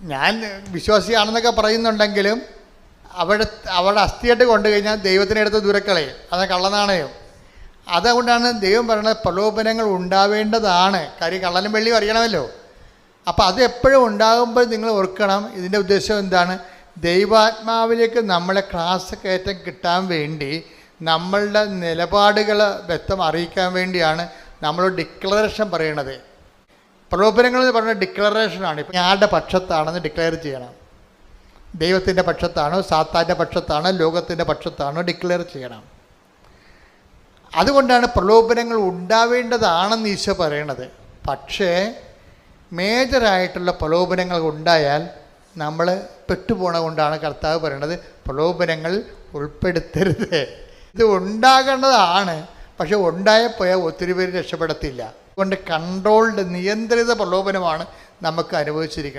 ഞാൻ വിശ്വാസിയാണെന്നൊക്കെ പറയുന്നുണ്ടെങ്കിലും അവിടെ അവിടെ അസ്ഥിയായിട്ട് കൊണ്ടു കഴിഞ്ഞാൽ ദൈവത്തിനടുത്ത് ദൂരക്കളയും. അത് കള്ളനാണയം അതുകൊണ്ടാണ് ദൈവം പറയുന്നത് പ്രലോഭനങ്ങൾ ഉണ്ടാവേണ്ടതാണ്. കാര്യം കള്ളനും വെള്ളിയും അറിയണമല്ലോ. അപ്പോൾ അത് എപ്പോഴും ഉണ്ടാകുമ്പോൾ നിങ്ങൾ ഓർക്കണം ഇതിന്റെ ഉദ്ദേശം എന്താണ്? ദൈവാത്മാവിലേക്ക് നമ്മളെ ക്ലാസ് കയറ്റം കിട്ടാൻ വേണ്ടി നമ്മളുടെ നിലപാടുകൾ വ്യക്തം അറിയിക്കാൻ വേണ്ടിയാണ് നമ്മൾ ഡിക്ലറേഷൻ പറയണത്. പ്രലോഭനങ്ങൾ എന്ന് പറഞ്ഞ ഡിക്ലറേഷനാണ് ഇപ്പം ഞാളുടെ പക്ഷത്താണെന്ന് ഡിക്ലെയർ ചെയ്യണം. ദൈവത്തിന്റെ പക്ഷത്താണോ സാത്താന്റെ പക്ഷത്താണോ ലോകത്തിന്റെ പക്ഷത്താണോ ഡിക്ലെയർ ചെയ്യണം. അതുകൊണ്ടാണ് പ്രലോഭനങ്ങൾ ഉണ്ടാവേണ്ടതാണെന്ന് ഈശോ പറയണത്. പക്ഷേ മേജറായിട്ടുള്ള പ്രലോഭനങ്ങൾ ഉണ്ടായാൽ നമ്മൾ പെട്ടുപോണ കൊണ്ടാണ് കർത്താവ് പറയണത്. പ്രലോഭനങ്ങൾ ഉൾപ്പെടുത്തരുത്. ഇത് ഉണ്ടാകേണ്ടതാണ്. പക്ഷെ ഉണ്ടായപ്പോയാൽ ഒത്തിരി പേര് രക്ഷപ്പെടത്തില്ല. അതുകൊണ്ട് കൺട്രോൾഡ് നിയന്ത്രിത പ്രലോഭനമാണ് നമുക്ക് അനുഭവിച്ചിരിക്കുന്നത്.